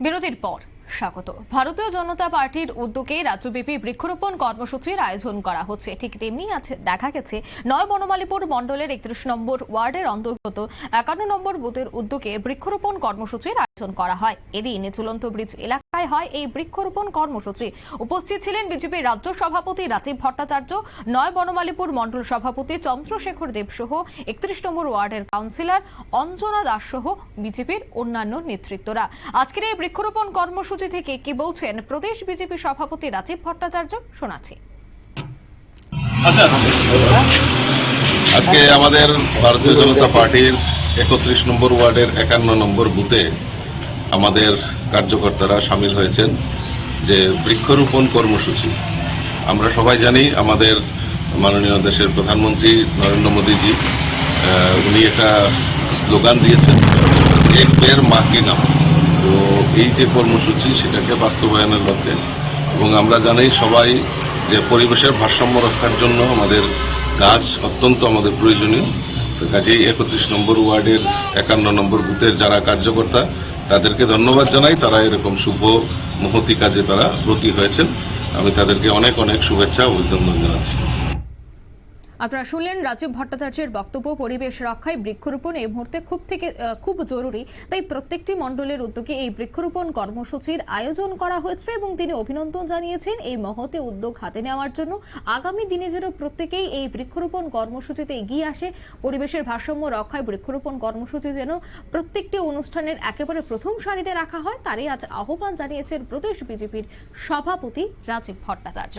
বিরতির পর স্বাগত। ভারতীয় জনতা পার্টির উদ্যোগে রাজ্যব্যাপী বৃক্ষরোপণ কর্মসূচির আয়োজন করা হচ্ছে। ঠিক তেমনি আছে, দেখা গেছে, নয় বনমালীপুর মন্ডলের একত্রিশ নম্বর ওয়ার্ডের অন্তর্গত একান্ন নম্বর বুথের উদ্যোগে বৃক্ষরোপণ কর্মসূচির করা হয়। এদিন ঝুলন্ত ব্রিজ এলাকায় হয় এই বৃক্ষরোপণ কর্মসূচি। উপস্থিত ছিলেন বিজেপির রাজ্য সভাপতি রাজীব ভট্টাচার্য, নয় বনমালীপুর মন্ডল সভাপতি চন্দ্রশেখর দেব সহ একত্রিশ নম্বর ওয়ার্ডের কাউন্সিলর অঞ্জনা দাস সহ বিজেপির অন্যান্য নেতৃত্বরা। আজকের এই বৃক্ষরোপণ কর্মসূচি থেকে কি বলছেন প্রদেশ বিজেপি সভাপতি রাজীব ভট্টাচার্য? শোনাচ্ছি। আজকে আমাদের ভারতীয় জনতা পার্টির একত্রিশ নম্বর ওয়ার্ডের একান্ন নম্বর বুথে আমাদের কার্যকর্তারা সামিল হয়েছেন যে বৃক্ষরোপণ কর্মসূচি। আমরা সবাই জানি আমাদের মাননীয় দেশের প্রধানমন্ত্রী নরেন্দ্র মোদীজি উনি একটা স্লোগান দিয়েছেন এক পের মাকে নাম তো এই যে কর্মসূচি, সেটাকে বাস্তবায়নের লক্ষ্যে, এবং আমরা জানি সবাই যে পরিবেশের ভারসাম্য রক্ষার জন্য আমাদের গাছ অত্যন্ত আমাদের প্রয়োজনীয়। কাজেই একত্রিশ নম্বর ওয়ার্ডের একান্ন নম্বর বুথের যারা কার্যকর্তা তাদেরকে ধন্যবাদ জানাই, তারা এরকম শুভ মহতি কাজে তারা ব্রতী হয়েছেন। আমি তাদেরকে অনেক অনেক শুভেচ্ছা অভিনন্দন জানাচ্ছি। আপনারা শুনলেন রাজীব ভট্টাচার্যের বক্তব্য, পরিবেশ রক্ষায় বৃক্ষরোপণ এই মুহূর্তে খুব থেকে খুব জরুরি। তাই প্রত্যেকটি মণ্ডলের উদ্যোগে এই বৃক্ষরোপণ কর্মসূচির আয়োজন করা হয়েছে এবং তিনি অভিনন্দন জানিয়েছেন এই মহতে উদ্যোগ হাতে নেওয়ার জন্য। আগামী দিনে যেন প্রত্যেকেই এই বৃক্ষরোপণ কর্মসূচিতে এগিয়ে আসে, পরিবেশের ভারসাম্য রক্ষায় বৃক্ষরোপণ কর্মসূচি যেন প্রত্যেকটি অনুষ্ঠানের একেবারে প্রথম সারিতে রাখা হয়, তারই আজ আহ্বান জানিয়েছেন প্রদেশ বিজেপির সভাপতি রাজীব ভট্টাচার্য।